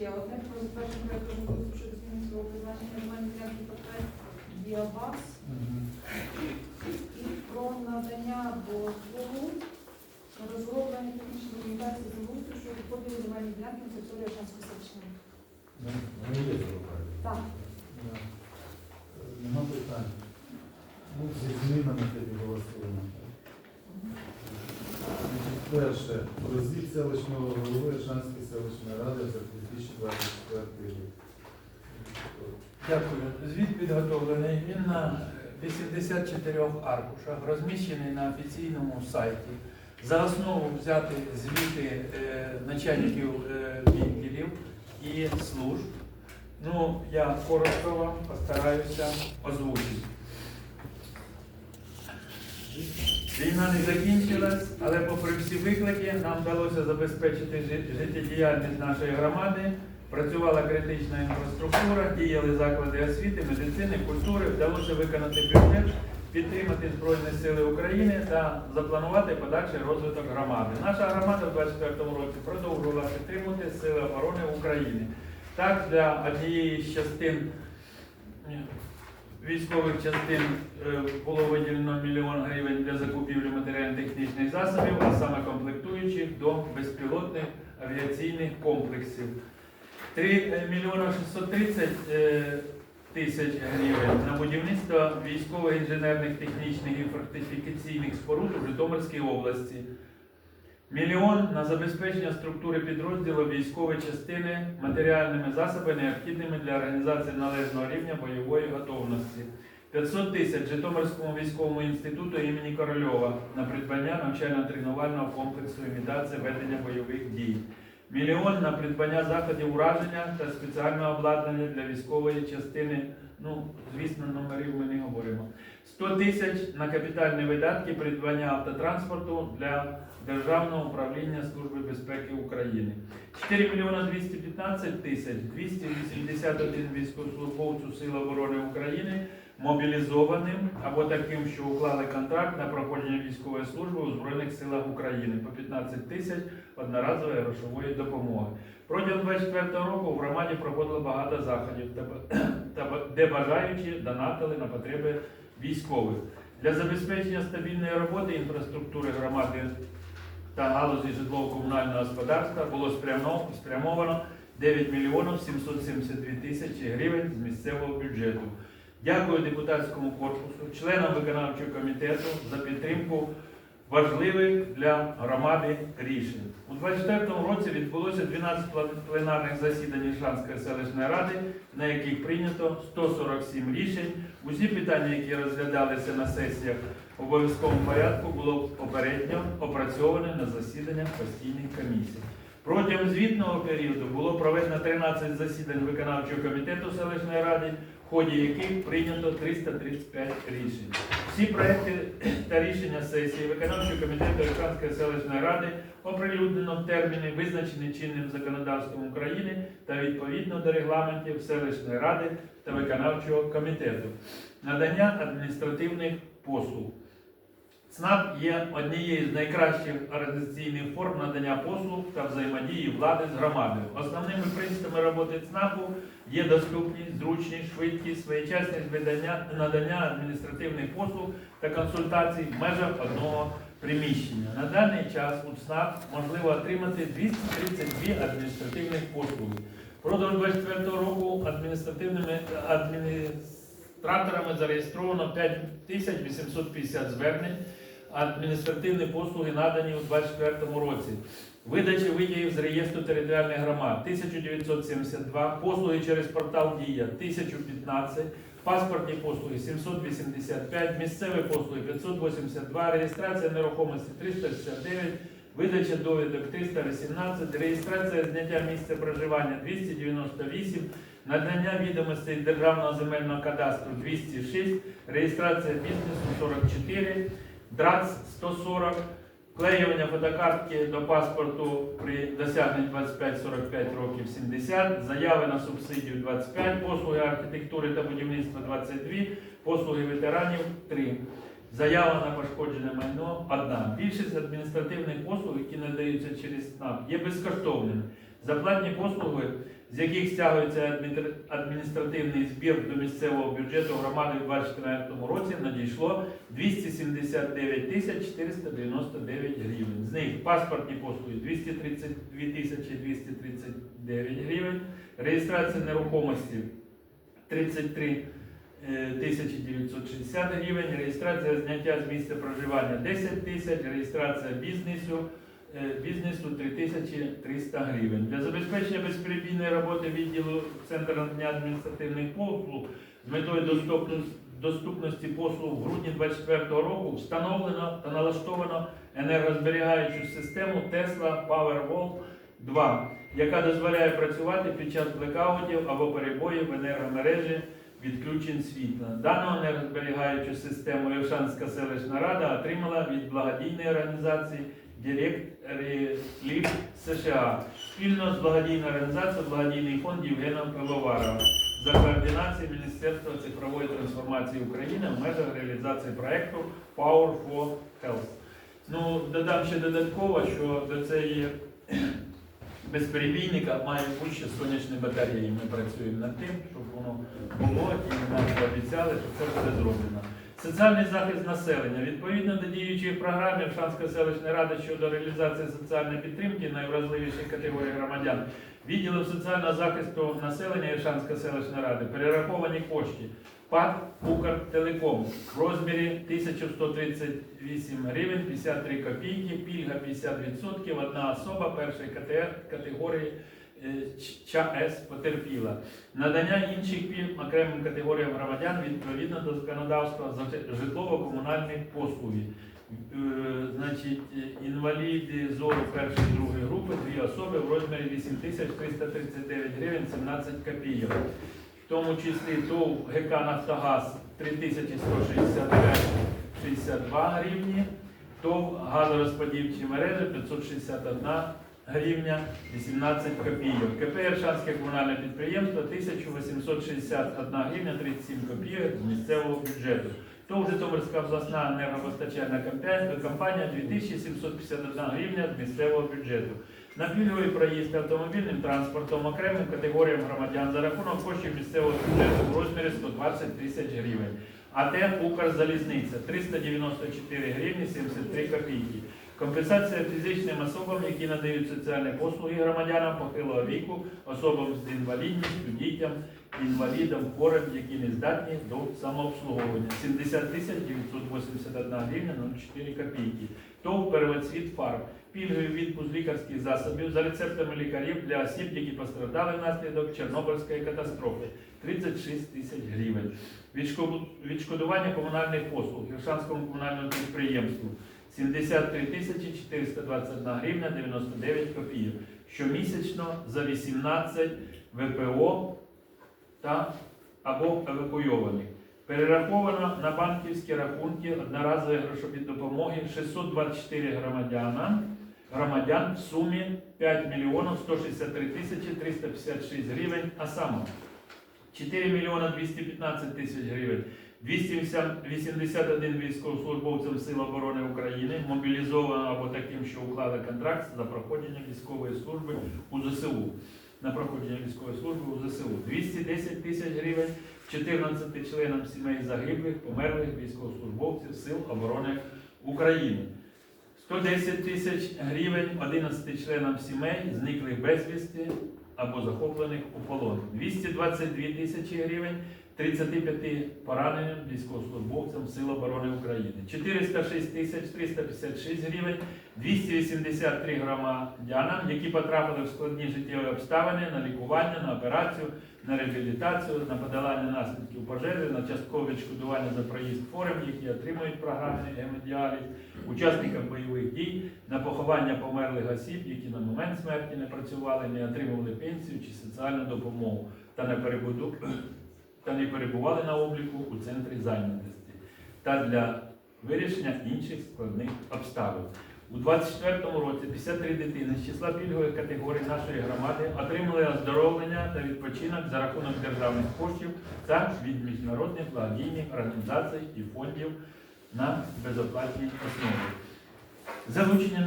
ще одне про затвердження проекту закону щодо зміни свого призначення земельної ділянки ПП Діабас і про надання дозволу на розроблення технічної документації землеустрою щодо поділу земельної ділянки на території. Вони є зробили. Так. Да. Е, Нема питань. Ну, зі змінами тоді голосуємо. Значить, Перше, про селищного голови Шанської селищної ради за 2024 рік. Дякую. Звіт підготовлений. Він на 84 аркушах, розміщений на офіційному сайті. За основу взяти звіти е, начальників е, відділів і служб. Ну, я коротко вам постараюся озвучити. Війна не закінчилась, але попри всі виклики нам вдалося забезпечити життєдіяльність нашої громади. Працювала критична інфраструктура, діяли заклади освіти, медицини, культури, вдалося виконати бюджет, підтримати Збройні Сили України та запланувати подальший розвиток громади. Наша громада в 2024 році продовжувала підтримувати Сили оборони України. Так, для однієї з частин військових частин е, було виділено мільйон гривень для закупівлі матеріально-технічних засобів, а саме комплектуючих до безпілотних авіаційних комплексів. 3 мільйона 630 е, тисяч гривень на будівництво військових інженерних технічних і фортифікаційних споруд у Житомирській області. Мільйон на забезпечення структури підрозділу військової частини матеріальними засобами, необхідними для організації належного рівня бойової готовності. 500 тисяч Житомирському військовому інституту імені Корольова на придбання навчально-тренувального комплексу імітації ведення бойових дій. Мільйон на придбання заходів ураження та спеціального обладнання для військової частини. Ну, звісно, номерів ми не говоримо. 100 тисяч на капітальні видатки придбання автотранспорту для Державного управління Служби безпеки України. 4 мільйона 215 тисяч 281 військовослужбовцю Сил оборони України мобілізованим або таким, що уклали контракт на проходження військової служби у Збройних силах України по 15 тисяч одноразової грошової допомоги. Протягом 24 року в громаді проходило багато заходів, де бажаючі донатили на потреби військових. Для забезпечення стабільної роботи інфраструктури громади та галузі житлово-комунального господарства було спрямовано 9 мільйонів 772 тисячі гривень з місцевого бюджету. Дякую депутатському корпусу, членам виконавчого комітету за підтримку важливих для громади рішень. У 2024 році відбулося 12 пленарних засідань Шанської селищної ради, на яких прийнято 147 рішень. Усі питання, які розглядалися на сесіях в обов'язковому порядку, було попередньо опрацьоване на засіданнях постійних комісій. Протягом звітного періоду було проведено 13 засідань виконавчого комітету селищної ради, в ході яких прийнято 335 рішень. Всі проекти та рішення сесії виконавчого комітету Ольшанської селищної ради оприлюднено в терміни, визначені чинним законодавством України та відповідно до регламентів селищної ради та виконавчого комітету. Надання адміністративних послуг. ЦНАП є однією з найкращих організаційних форм надання послуг та взаємодії влади з громадою. Основними принципами роботи ЦНАПу є доступність, зручність, швидкість, своєчасність видання, надання адміністративних послуг та консультацій в межах одного приміщення. На даний час у ЦНАП можливо отримати 232 адміністративних послуги. Продовж 24 року адміністративними адміністраторами зареєстровано 5850 звернень. Адміністративні послуги надані у 2024 році. Видача витягів з реєстру територіальних громад 1972, послуги через портал Дія 1015, паспортні послуги 785, місцеві послуги 582, реєстрація нерухомості 369, видача довідок 318, реєстрація зняття місця проживання 298, надання відомостей Державного земельного кадастру 206, реєстрація бізнесу 44, ДРАЦ 140, Вклеювання фотокартки до паспорту при досягненні 25-45 років 70, заяви на субсидію 25, послуги архітектури та будівництва 22, послуги ветеранів 3. Заява на пошкоджене майно 1. Більшість адміністративних послуг, які надаються через СНАП, є безкоштовними. За платні послуги з яких стягується адміністративний збір до місцевого бюджету громади у 2024 році, надійшло 279 тисяч 499 гривень. З них паспортні послуги 232 тисячі 239 гривень, реєстрація нерухомості 33 е, тисячі 960 гривень, реєстрація зняття з місця проживання 10 тисяч, реєстрація бізнесу бізнесу 3300 гривень. Для забезпечення безперебійної роботи відділу Центру надання адміністративних послуг з метою доступності, доступності послуг в грудні 2024 року встановлено та налаштовано енергозберігаючу систему Tesla Powerwall 2, яка дозволяє працювати під час блекаутів або перебоїв в енергомережі відключень світла. Дану енергозберігаючу систему Євшанська селищна рада отримала від благодійної організації Relief США спільно з благодійною організацією Благодійний фонд Євгена Пивоварова за координацією Міністерства цифрової трансформації України в межах реалізації проекту Power for Health. Ну, додам ще додатково, що до цієї безперебійника має бути сонячні батареї. Ми працюємо над тим, щоб воно було, і нам пообіцяли, що це буде зроблено. Соціальний захист населення. Відповідно до діючої програми Вшанської селищної ради щодо реалізації соціальної підтримки найвразливіших категорій громадян, відділом соціального захисту населення Іршанської селищної ради перераховані кошти ПАД «Укртелеком» в розмірі 1138 гривень 53 копійки, пільга 50%, одна особа першої кате- категорії ЧАЕС потерпіла. Надання інших пільг окремим категоріям громадян відповідно до законодавства за житлово-комунальні послуги. Е, Значить, е, інваліди зору першої і другої групи, дві особи в розмірі 8339 гривень 17 копійок. В тому числі ТОВ ГК Нафтогаз 3165,62 гривні, ТОВ газорозподільчі мережі 561 гривня 18 копійок. КП Іршанське комунальне підприємство 1861 гривня 37 копійок місцевого бюджету. ТОВ Житомирська обласна енергопостачальна компа- компанія 2751 гривня з місцевого бюджету. На пільговий проїзд автомобільним транспортом окремим категоріям громадян за рахунок коштів місцевого бюджету в розмірі 120 тисяч гривень. АТ Укрзалізниця 394 гривні 73 копійки. Компенсація фізичним особам, які надають соціальні послуги громадянам похилого віку, особам з інвалідністю, дітям, інвалідам, хворим, які не здатні до самообслуговування. 70 тисяч 981 гривня 04 копійки. ТОВ «Первоцвіт фарм» пільговий відпуск лікарських засобів за рецептами лікарів для осіб, які постраждали внаслідок Чорнобильської катастрофи 36 тисяч гривень. Відшкодування комунальних послуг Гіршанському комунальному підприємству 73 тисячі 421 гривня 99 копійок. Щомісячно за 18 ВПО та або евакуйованих. Перераховано на банківські рахунки одноразової грошові допомоги 624 громадянам, громадян в сумі 5 мільйонів 163 тисячі 356 гривень, а саме 4 мільйона 215 тисяч гривень, 281 військовослужбовцям Сил оборони України мобілізовано або таким, що уклали контракт за проходження військової служби у ЗСУ. На проходження військової служби у ЗСУ 210 тисяч гривень 14 членам сімей загиблих, померлих військовослужбовців Сил оборони України. 110 тисяч гривень 11 членам сімей, зниклих безвісти або захоплених у полон. 222 тисячі гривень 35 пораненим військовослужбовцям Сил оборони України. 406 тисяч 356 гривень 283 громадянам, які потрапили в складні життєві обставини на лікування, на операцію, на реабілітацію, на подолання наслідків пожежі, на часткове відшкодування за проїзд хворим, які отримують програмний гемодіаліз, учасникам бойових дій, на поховання померлих осіб, які на момент смерті не працювали, не отримували пенсію чи соціальну допомогу та не перебуду та не перебували на обліку у центрі зайнятості та для вирішення інших складних обставин. У 2024 році 53 дитини з числа пільгових категорій нашої громади отримали оздоровлення та відпочинок за рахунок державних коштів та від міжнародних благодійних організацій і фондів на безоплатній основі. Залучення